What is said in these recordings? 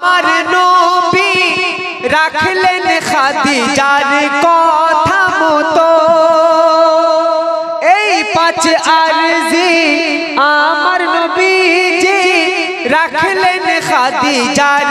আমার নবী রাখলেন খাদিজার কথা মতো। এই পাঁচ আরজি আমার নবীজি রাখলেন খাদিজার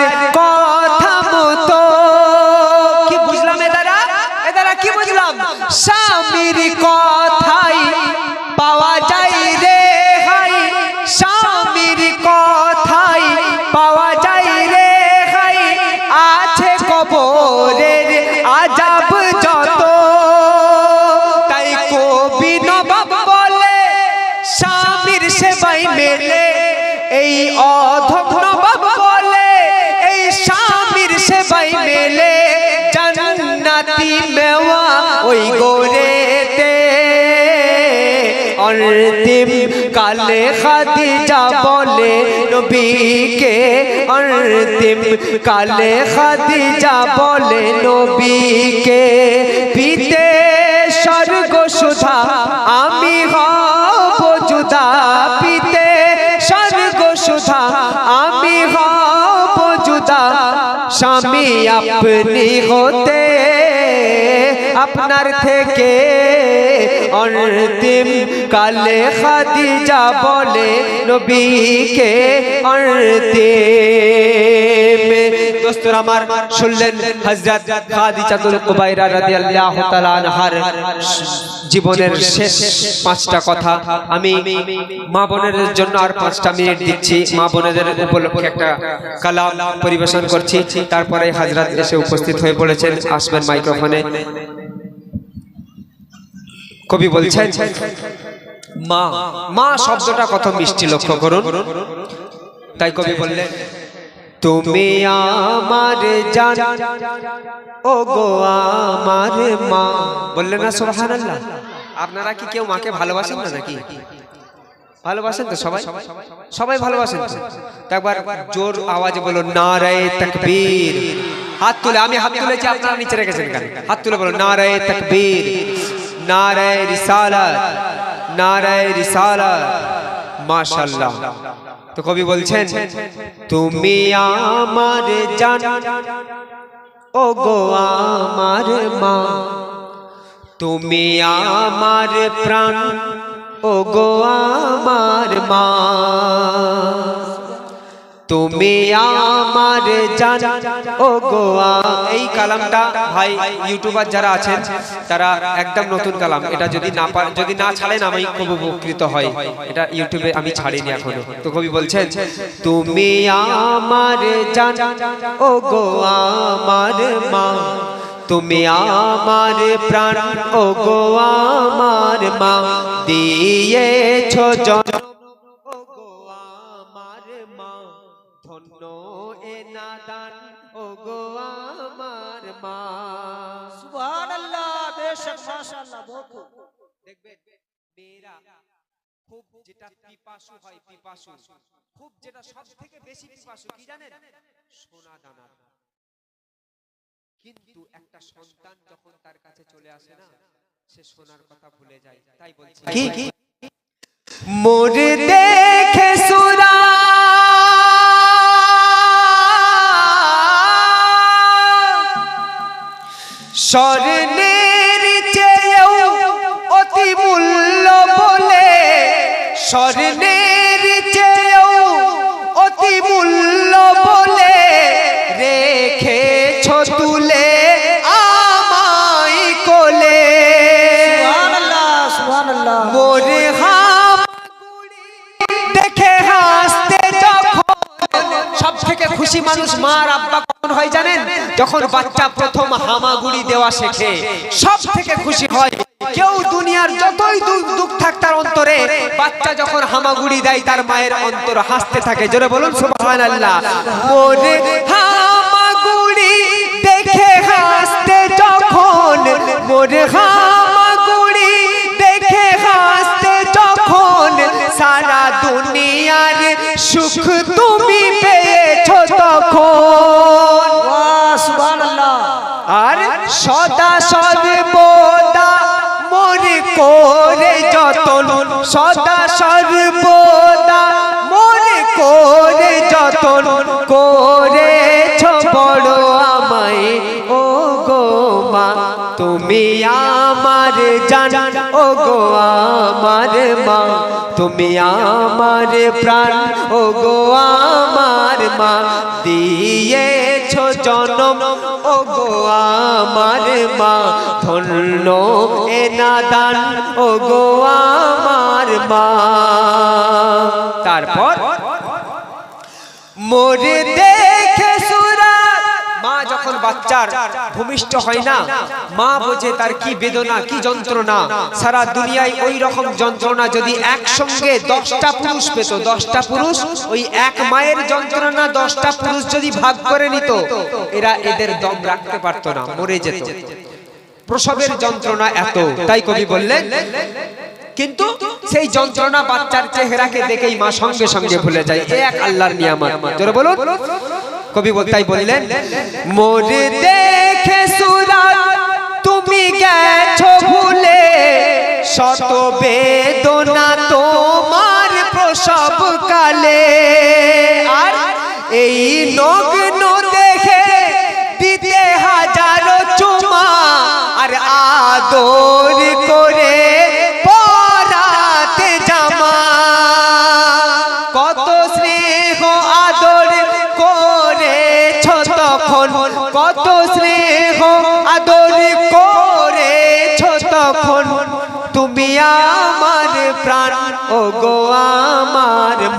কবি নবাব বলে, স্বামীর সেবাই মেলে। এই অধক নবাব বলে, এই স্বামীর সেবাই মেলে। মেওয়া ওই গোরেতে। অন্তিম কালে বলে নবীকে। অন্তিম কালে খাদিজা বলে নবীকে। পিতে স্বর্গ সুধা আমি হব পিতে, স্বর্গ সুধা আমি হব জুদা। স্বামী আপনি হতে আপনার থেকে অন্তিম কালে খাদিজা বলে নবীকে অন্তিম। আমার শুনলেন হযরত খাদিজাতুল কুবাইরা রাদিয়াল্লাহু তাআলা আনহার। জীবনের শেষ পাঁচটা কথা আমি মা বোনেদের জন্য আর পাঁচটা মিনিট দিচ্ছি। মা বোনেদের উপলক্ষে একটা কালাম পরিবেশন করছি। তারপরে হাজরাত এসে উপস্থিত হয়ে পড়েছেন আসবেন মাইক্রোফোনে। কবি বলছেন মা মা শব্দটা কত মিষ্টি লক্ষ্য করুন। তাই কবি বললেন তুমি আমার জান। ও গো আমার মা। বললেন না সুবহানাল্লাহ। আপনারা কি কেউ মাকে ভালোবাসেন না নাকি? ভালোবাসেন তো সবাই? সবাই ভালোবাসেন একবার জোর আওয়াজে বলো নারায়ে তাকবীর। হাত তুলে আমি হাত তুলেছি আপনারা নিচে রেখেছেন হাত তুলে বলো নারায়ে তাকবীর। নারায়ে রিসালাত। নারায়ে রিসালাত। মাশাআল্লাহ। তো কবি বলছেন, তুমি আমার জান ও গো আমার মা। তুমি আমার প্রাণ ও গো আমার মা। তুমি আমার জান। ও গো আ- এই কালামটা ভাই ইউটিউবার যারা আছেন, তারা একদম নতুন কালাম। এটা যদি না যদি না ছাড়েন, আমি খুব উপকৃত হয় এটা ইউটিউবে আমি ছাড়িনি এখনও। তো কবি বলছেন, তুমি আমার জান। ও গো আমার মা। তুমি আমার প্রাণ। ও গো আমার মা। দিয়েছ জন্ম খুব। দেখবেন মেয়েরা খুব যেটা পিপাসু হয় পিপাসু। খুব যেটা সব থেকে বেশি পিপাসু কি জানেন? সোনা দানা। কিন্তু একটা সন্তান যখন তার কাছে চলে আসে না সে সোনার কথা ভুলে যায়। তাই বলছি। কি মোর দেখে সুরা। স্বর্ণের খুশি মানুষ মা আব্বা কখন হয় জানেন? যখন বাচ্চা প্রথম হামাগুড়ি দেওয়া শেখে সব থেকে খুশি হয়, কেউ দুনিয়ার যতই দুঃখ থাক তার অন্তরে, বাচ্চা যখন হামাগুড়ি দেয় তার মায়ের অন্তর হাসতে থাকে। জোরে বলুন, সুবহানাল্লাহ। মোরে হামাগুড়ি দেখে হাসতে যখন মোরে হামাগুড়ি দেখে হাসতে যখন, সারা দুনিয়ার সুখ তুমি পেয়েছ আর সদা সর্বদা মনে করে যতন। সদা সর্বদা মনে করে যতন। করে তুমি আমার জান ও গো আমার মা। তুমি আমার প্রাণ ও গো আমার মা। দিয়েছ জনম ও গো আমার মা। ধন্য এ নাদান ও গো আমার মা। তারপর মোরে বাচ্চার ভূমিষ্ঠ হয় না। মা বোঝে তার কি বেদনা, কি যন্ত্রণা। সারা দুনিয়ায় ওই রকম যন্ত্রণা যদি একসঙ্গে দশটা পুরুষ পেত, দশটা পুরুষ, ওই এক মায়ের যন্ত্রণা দশটা পুরুষ যদি ভাগ করে নিত, এরা এদের দম রাখতে পারতো না, মরে যেত। প্রসবের যন্ত্রণা এত, তাই কবি বললেন, কিন্তু সেই যন্ত্রণা বাচ্চার চেহারাকে দেখেই মা সঙ্গে সঙ্গে ভুলে যায়। এক আল্লাহর নিয়ামত। বলুন। কবি বল- তাই বললেন মোরে দেখে সুরা তুমি গেছো ভুলে। শত বেদনা তোমার প্রসব কালে আর এই নগ্ন দেখে দিতে হাজারো চুমা। আর আদর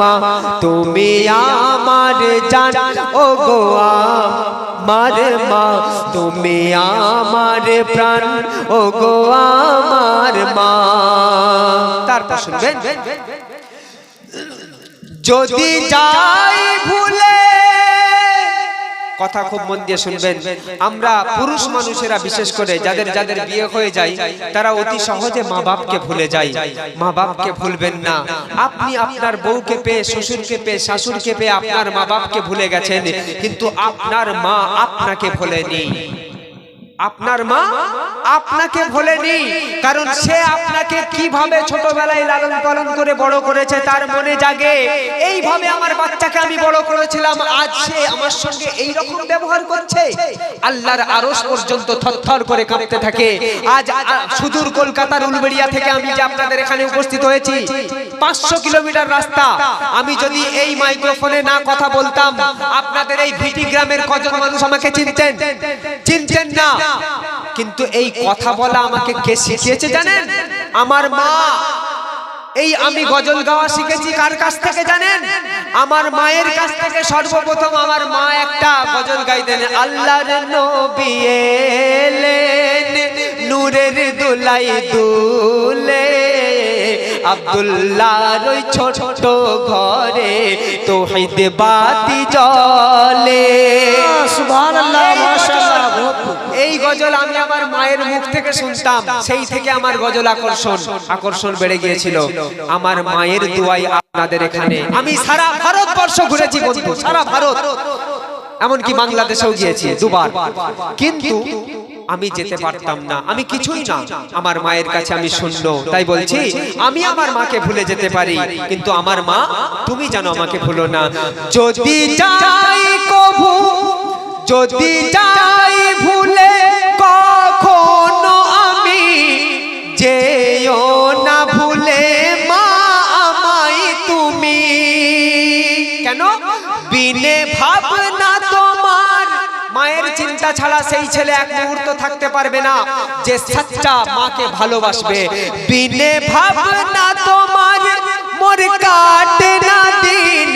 মা তুমি আমার জান ও গো আমার মা, তুমি আমার প্রাণ ও গো আমার মা। তারপর শুনবেন? যদি যাই কথা খুব মন দিয়ে শুনবেন। আমরা পুরুষ মানুষেরা বিশেষ করে যাদের যাদের বিয়ে হয়ে যায় তারা অতি সহজে মা বাপকে ভুলে যায়। মা বাপকে ভুলবেন না। আপনি আপনার বউকে পেয়ে শ্বশুরকে পেয়ে শাশুড়কে পেয়ে আপনার মা বাপকে ভুলে গেছেন। কিন্তু আপনার মা আপনাকে ভোলেনি। আপনার মা আপনাকে ভোলেনি, কারণ সে আপনাকে কীভাবে ছোটবেলায় লালন পালন করে বড় করেছে তার মনে জাগে। এইভাবে আমার বাচ্চাকে আমি বড় করেছিলাম, আজ সে আমার সঙ্গে এই রকম ব্যবহার করছে। আল্লাহর আরশ পর্যন্ত থরথর করে কাঁপতে থাকে। আজ সুদূর কলকাতার উলবেড়িয়া থেকে আমি যে আপনাদের এখানে উপস্থিত হয়েছি, পাঁচশো কিলোমিটার রাস্তা। আমি যদি এই মাইক্রোফোনে না কথা বলতাম, আপনাদের এই ভিটি গ্রামের কজন মানুষ আমাকে চিনতেন? চিনতেন না। কিন্তু এই কথা বলা আমাকে কে শিখিয়েছে জানেন? আমার মা। এই আমি গজল গাওয়া শিখেছি কার কাছ থেকে জানেন? আমার মায়ের কাছ থেকে সর্বপ্রথম আমার মা একটা গজল গাইতেন, আল্লাহর নবী নূরের দুলাই দুলে, আব্দুল্লাহর ওই ছোট ছোট ঘরে তোহিদ বাতি জলে সুবহান আল্লাহ মাশাআল্লাহ। গজল আমি আমার মায়ের মুখ থেকে শুনতাম, সেই থেকে আমার গজল আকর্ষণ আকর্ষণ বেড়ে গিয়েছিল। আমার মায়ের দুয়াই আপনাদের এখানে। আমি সারা ভারতবর্ষ ঘুরেছি বন্ধু, সারা ভারত। এমনকি বাংলাদেশেও গিয়েছি দুবার। কিন্তু আমি যেতে পারতাম না, আমি কিছুই না। আমার মায়ের কাছে আমি শূন্য, তাই বলছি, আমি আমার মাকে ভুলে যেতে পারি। কিন্তু আমার মা, তুমি জানো আমাকে ভুলো না। যদি যদি যাই ভুলে কখনো আমি যেও না ভুলে মা আমায় তুমি। কেন? বিনে ভাবনা তোমার। মায়ের চিন্তা ছাড়া সেই ছেলে এক মুহূর্ত থাকতে পারবে না। যে সচ্চা মাকে ভালোবাসবে। বিনে ভাবনা মোর কাটে না দিন,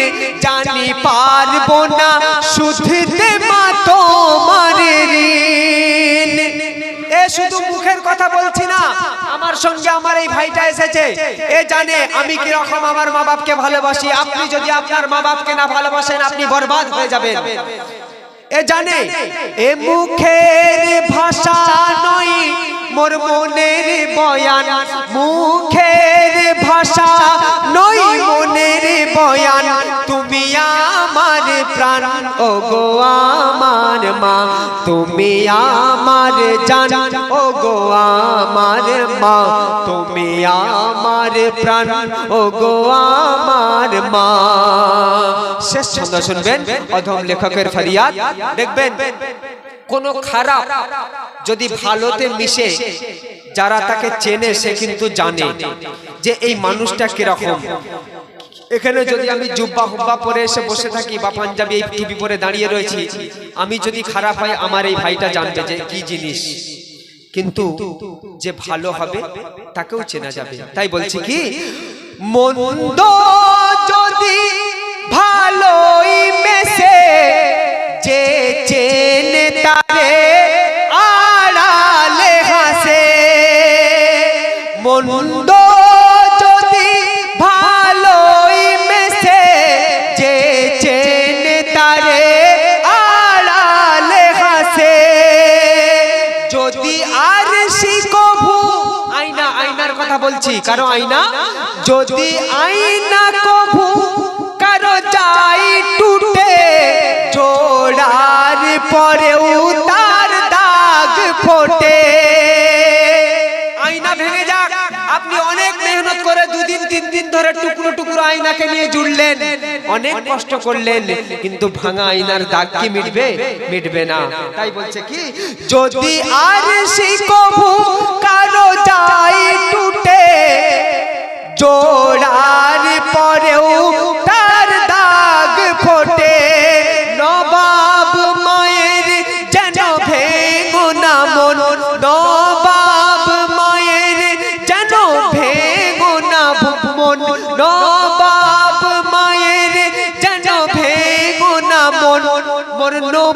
জানি পারব না শুধতে মা তোমার শুধু মুখের কথা বলছি না, আমার সঙ্গে আমার এই ভাইটা এসেছে। এ জানে আমি কি রকম আমার মা বাপকে ভালোবাসি। আপনি যদি আপনার মা বাপকে না ভালোবাসেন, আপনি বরবাদ হয়ে যাবেন। এ জানে, এ মুখের ভাষা নই মোর মনের বয়ান। মুখের ভাষা নই মনের বয়ান। তুমি আমার প্রাণ ও গো আমার মা। তুমি আমার জান ও গো আমার মা। তুমি আমার প্রাণ ও গো আমার মা। শেষ ছন্দ শুনবেন, অধম লেখকের ফরিয়াদ। দেখবেন কোন খারাপ যদি ভালোতে মিশে যারা তাকে চেনে সে কিন্তু জানে যে এই মানুষটা কীরকম। এখানে যদি আমি জুব্বা হুব্বা পরে এসে বসে থাকি বা পাঞ্জাবি এই টুপি পরে দাঁড়িয়ে রয়েছি আমি যদি খারাপ হয় আমার এই ভাইটা জানবে যে কি জিনিস। কিন্তু যে ভালো হবে তাকেও চেনা যাবে। তাই বলছি কি? মন্দ যদি ভালোই মেশে যে চেনে তারে আড়ালে হাসে। মন্দ যদি ভালোই মেশে যে চেনে তারে আড়ালে হাসে। যদি আর শিকভু আয়না, আয়নার কথা বলছি, কারও আয়না? যদি আয়না কভু, কারও যাই টুটে পরেও তার দাগ ফোটে। আয়না ভেঙে যাক। আপনি অনেক মেহনত করে দুদিন তিন দিন ধরে টুকরো টুকরো আয়নাকে নিয়ে জুড়লেন। অনেক কষ্ট করলেন কিন্তু ভাঙা আয়নার দাগ কি মিটবে? মিটবে না। তাই বলছে কি যদি আর শিকভু কারও যাই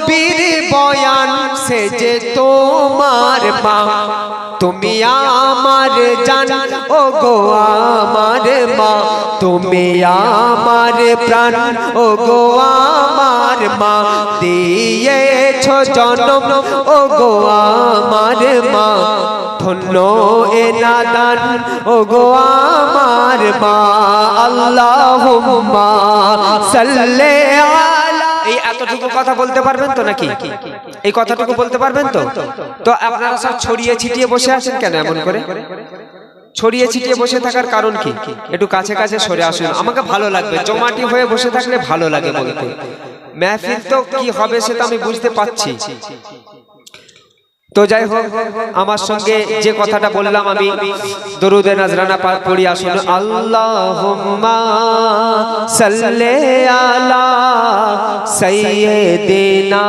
নবীর বয়ান, সে যে তোমার মা। তুমি আমার জান ও গো আমার মা। তুমি আমার প্রাণ ও গো আমার মা। দিয়েছ জনম ও গো আমার মা। ধন্য এ নাদান ও গো আমার মা। আল্লাহ সাল্লে আলা এই এতটুকু কথা বলতে পারবেন তো নাকি? এই কথাটুকু বলতে পারবেন তো? তো আপনারা সব ছড়িয়ে ছিটিয়ে বসে আছেন কেন এমন করে? ছড়িয়ে ছিটিয়ে বসে থাকার কারণ কি? একটু কাছে কাছে সরে আসুন। আমাকে ভালো লাগবে। জমাটি হয়ে বসে থাকলে ভালো লাগে বলতে। মেহফিল তো কি হবে সেটা আমি বুঝতে পারছি। তো যাই হোক, আমার সঙ্গে যে কথাটা বললাম আমি, দরুদে নাজরানা পা- পড়ি আসুন আল্লাহুম্মা সাল্লি আলা সাইয়্যিদিনা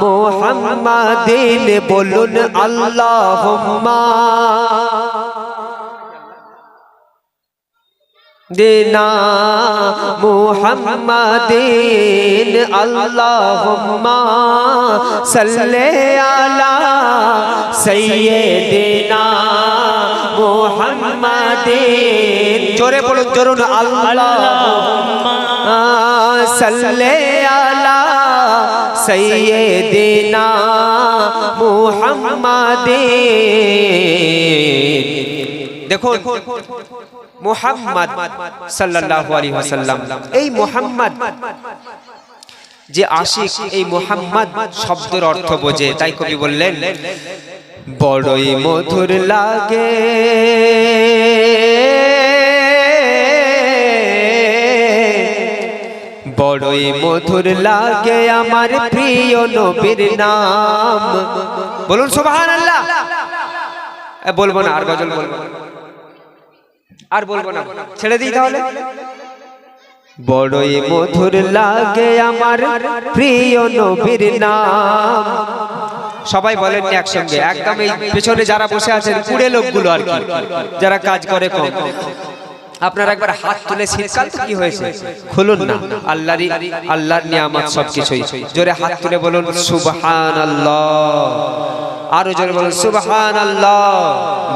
মুহাম্মাদিন, বলুন আল্লাহুম্মা। দিনা মুহাম্মাদিন, আল্লাহুম্মা সাল্লি আলা সাইয়্যিদিনা মুহাম্মাদিন। জোরে বলুন, জোরুন, আল্লাহুম্মা সাল্লি আলা সাইয়্যিদিনা মুহাম্মাদিন। দেখুন মুহাম্মদ সাল্লাল্লাহু আলাইহি ওয়াসাল্লাম। এই মুহাম্মদ যে আশিক, এই মুহাম্মদ শব্দের অর্থ বোঝে, তাই কবি বললেন, বড়ই মধুর লাগে বড়ই মধুর লাগে আমার প্রিয় নবীর নাম। বলুন, সুবহানাল্লাহ। বলব না, আর গজল বলব না। আর বলব না। ছেড়ে দিই তাহলে? বড়ই মধুর লাগে আমার প্রিয় নবীর নাম। সবাই বলেন একসঙ্গে একদম এই পেছনে যারা বসে আছেন কুড়ে লোকগুলো আর কি যারা কাজ করে কম। আপনার একবার হাত তুলে শীতকাল তো কি হয়েছে? খুলুন না। আল্লাহরই আল্লাহর নিয়ামত সবকিছুই। জোরে হাত তুলে বলুন সুবহানাল্লাহ। আরও জোরে বলুন সুবহান আল্লাহ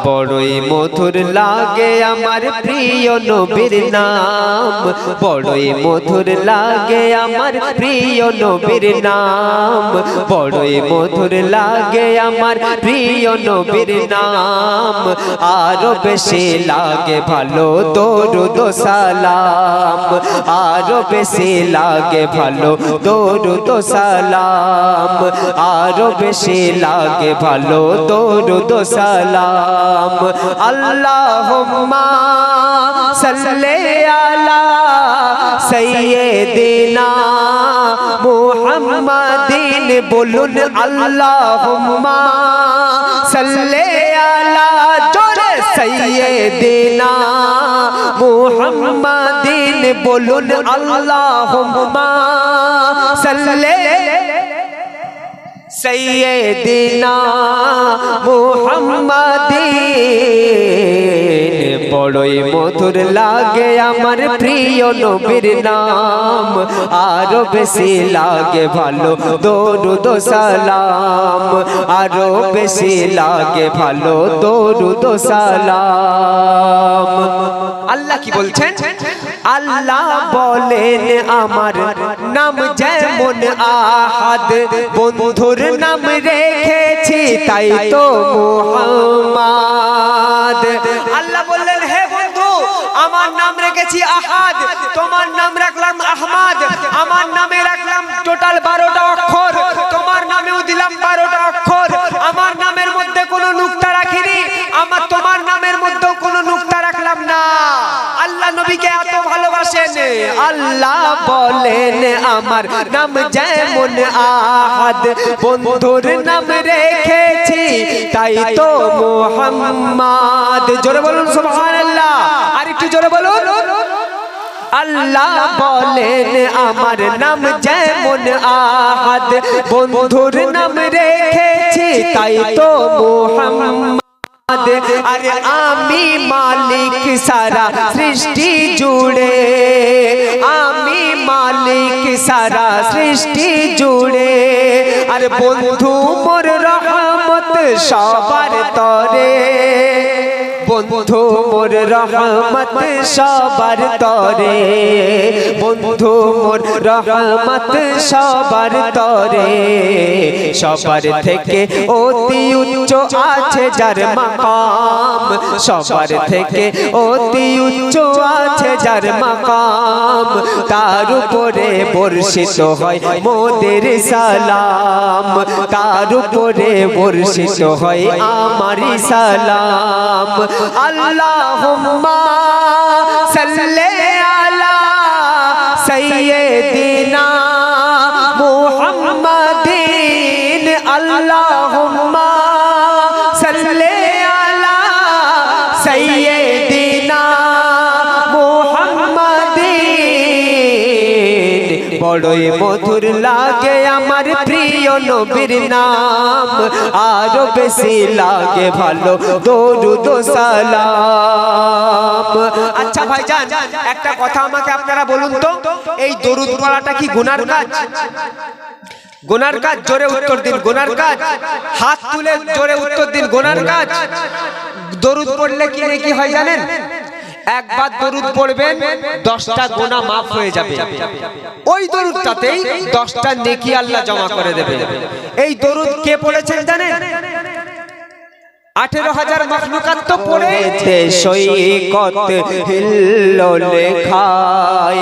বড়ই মধুর লাগে আমার প্রিয় নবীর নাম। বড়ই মধুর লাগে আমার প্রিয় নবীর নাম। বড়ই মধুর লাগে আমার প্রিয় নবীর নাম। আরও বেশি লাগে ভালো দরুদ সালাম। আরও বেশি লাগে ভালো দরুদ সালাম। আরও বেশি লাগে ভালো দরুদ সালাম। আল্লাহুম্মা সাল্লি আলা সাইয়্যিদিনা মুহাম্মাদিন। বলুন আল্লাহুম্মা সাল্লি আলা জোরে সাইয়্যিদিনা। মুহাম্মাদিন বলুন আল্লাহুম্মা সাল্লি সৈয়দিনা মুহাম্মাদিন বড়ই মধুর লাগে আমার প্রিয় নবীর নাম। আরও বেশি লাগে ভালো, দরুদ সালাম। আরও বেশি লাগে ভালো, দরুদ সালাম। আল্লাহ কি বলছেন? আল্লাহ বলেন, আমার নাম যেমন আহাদ, বন্ধুর নাম রেখেছি তাই তো মোহাম্মদ। আল্লাহ বন্ধু আমার নাম রেখেছি আহাদ। তোমার নাম রাখলাম আহমাদ। আমার নামে রাখলাম টোটাল বারোটা অক্ষর। তোমার নামেও দিলাম বারোটা অক্ষর। আমার নামের মধ্যে কোনো নুক্তা রাখিনি। আমার তোমার নামের মধ্যেও কোনো নুক্তা রাখলাম না আল্লাহ নবীকে এত ভালোবাসেন? আল্লাহ বলেন, আমার নাম যেমন আহাদ, বন্ধুর নাম রেখেছি, তাই তো মোহাম্মদ। জোরে বলুন, সুবহানাল্লাহ। আর একটু জোরে বলুন। আল্লাহ বলেন, আমার নাম যেমন আহাদ, বন্ধুর নাম রেখেছি, তাই তো মোহাম্মদ। আরে আমি মালিক সারা সৃষ্টি জুড়ে আমি মালিক সারা সৃষ্টি জুড়ে আর বন্ধু মোর রহমত সবার তরে বন্ধু, মোর রহমত সবার তরে। বন্ধু, মোর রহমত সবার তরে। সবার থেকে অতি উচ্চ আছে যার মাকাম। সবার থেকে অতি উচ্চ আছে যার মাকাম। তার উপরে বর্ষিত হয় মোদের সালাম। তার উপরে বর্ষিত হয় আমারি সালাম। আল্লাহুম্মা সাল্লি আলা সাইয়্যিদিনা বড়ই মধুর লাগে আমার প্রিয় নবীর নাম। আরও বেশি লাগে ভালো দরুদ সালাম। আচ্ছা ভাইজান একটা কথা আমাকে আপনারা বলুন তো এই দরুদ পড়াটা কি গুনার কাজ? গোনার কাজ জোরে উত্তর দিন গোনার কাজ? হাত তুলে জোরে উত্তর দিন গোনার কাজ? দরুদ পড়লে কি কি হয় জানেন? একবার দরুদ পড়বেন, দশটা গোনা মাফ হয়ে যাবে। ওই দরুদটাতেই দশটা নেকি আল্লাহ জমা করে দেবে এই দরুদ কে পড়েছেন জানেন? আঠেরো হাজার মখলুকাত তো পড়েছে সৈকত হিল্লোলে খাই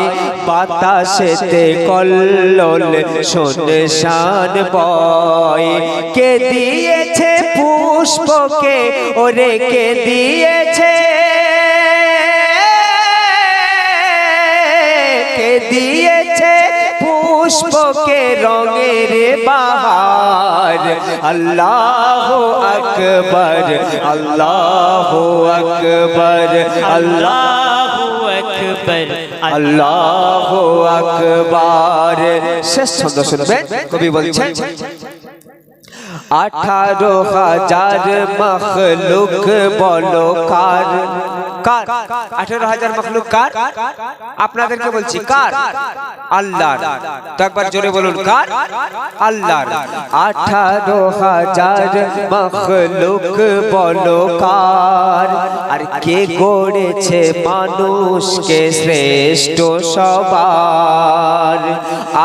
বাতাসেতে কল্লোল শোনে শান বয়। কে দিয়েছে পুষ্পকে? ওরে কে দিয়েছে দিয়েছে পুষ্পকে রঙের বাহার। আল্লাহ আকবর আল্লাহ আকবর আল্লাহ আকবর আল্লাহ আকবর। শেষ ছন্দ শুনবেন, কবি বলছেন, আঠারো হাজার মখলুক বলো কার কার? আঠারো হাজার মখলুক কার? আপনাদেরকে বলছি কার? আল্লাহর। তো একবার জোরে বলুন, কার? আল্লাহর। আঠারো হাজার মখলুক বলো কার? আর কে গড়েছে মানুষকে শ্রেষ্ঠ সবার?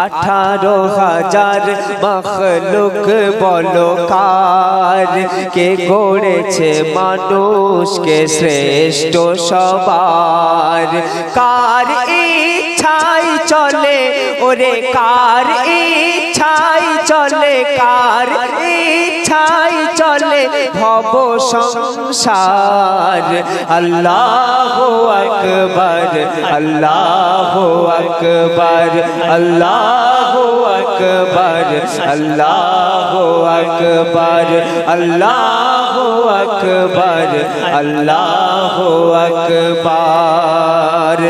আঠারো হাজার মখলুক বলো কার? কে গড়েছে মানুষকে শ্রেষ্ঠ সবার। কার ইচ্ছাই চলে, ওরে কার ইচ্ছাই চলে, কার ইচ্ছাই ছাই চলে ভব সংসার। আল্লাহ আকবর আল্লাহ আকবর আল্লাহ আকবর আল্লাহ আকবর আল্লাহ আকবর আল্লাহ আকবর।